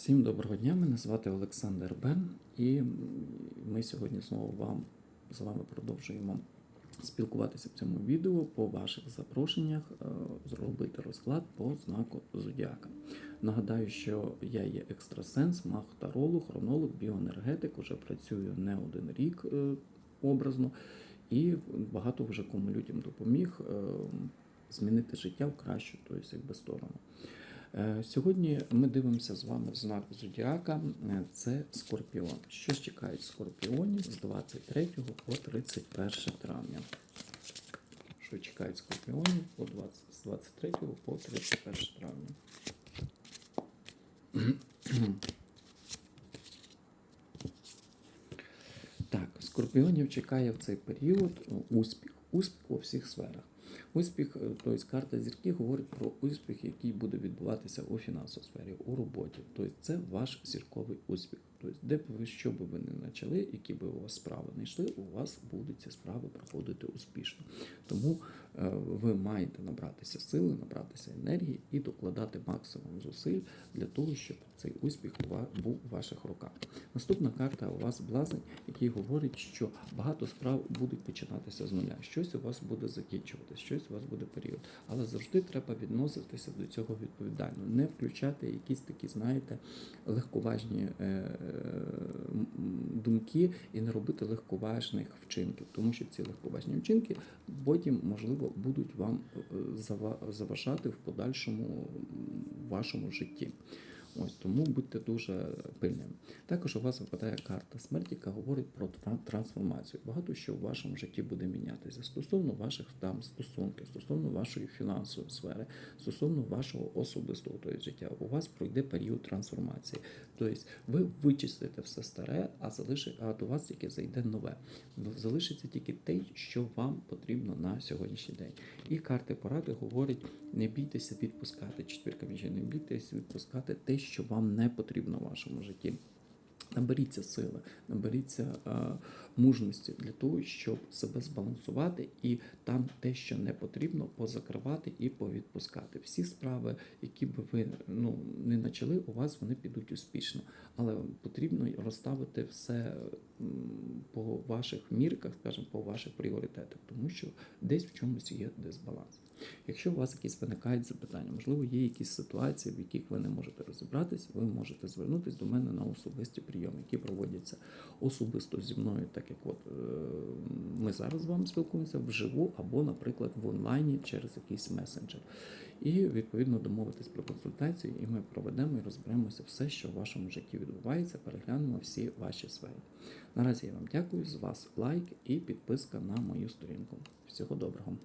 Всім доброго дня, мене звати Олександр Бен, і ми сьогодні знову вам з вами продовжуємо спілкуватися в цьому відео по ваших запрошеннях, е, зробити розклад по знаку Зодіака. Нагадаю, що я є екстрасенс, маг таролог, хронолог, біоенергетик, уже працюю не один рік е, образно, і багато вже кому людям допоміг е, змінити життя в кращу, тобто якби сторону. Е, Сьогодні ми дивимося з вами знак Зодіака. Е, Це Скорпіон. Що чекають скорпіонів з 23 по 31 травня? Що чекають скорпіонів по 20, з 23 по 31 травня? Так, скорпіонів чекає в цей період е, успіх. Успіх у всіх сферах. Успіх, тобто карта зірки говорить про успіх, який буде відбуватися у фінансовій сфері, у роботі. Тобто це ваш зірковий успіх. Тобто, де б ви що би ви не почали, які би у вас справи не йшли, у вас будуть ці справи проходити успішно. Тому е, ви маєте набратися сили, набратися енергії і докладати максимум зусиль для того, щоб цей успіх у ва- був у ваших руках. Наступна карта у вас блазень, який говорить, що багато справ будуть починатися з нуля. Щось у вас буде закінчуватися, щось у вас буде період. Але завжди треба відноситися до цього відповідально, не включати якісь такі, знаєте, легковажні е, думки і не робити легковажних вчинків, тому що ці легковажні вчинки потім, можливо, будуть вам е, заважати в подальшому вашому житті. Ось тому будьте дуже пильними. Також у вас випадає карта смерті, яка говорить про трансформацію. Багато що в вашому житті буде мінятися стосовно ваших там стосунків, стосовно вашої фінансової сфери, стосовно вашого особистого тобто, життя. У вас пройде період трансформації. Тобто ви вичистите все старе, а залиши, а до вас тільки зайде нове. Залишиться тільки те, що вам потрібно на сьогоднішній день. І карти поради говорять: не бійтеся відпускати четвірка міжі, не бійтеся відпускати те, що вам не потрібно в вашому житті. Наберіться сили, наберіться е, мужності для того, щоб себе збалансувати і там те, що не потрібно, позакривати і повідпускати. Всі справи, які би ви ну, не почали, у вас вони підуть успішно. Але потрібно розставити все по ваших мірках, скажімо, по ваших пріоритетах, тому що десь в чомусь є дисбаланс. Якщо у вас якісь виникають запитання, можливо, є якісь ситуації, в яких ви не можете розібратись, ви можете звернутися до мене на особисті прийоми, які проводяться особисто зі мною, так як от е, ми зараз з вами спілкуємося вживу або, наприклад, в онлайні через якийсь месенджер. І відповідно домовитись про консультацію, і ми проведемо і розберемося все, що в вашому житті відбувається, переглянемо всі ваші сфери. Наразі я вам дякую. З вас лайк і підписка на мою сторінку. Всього доброго.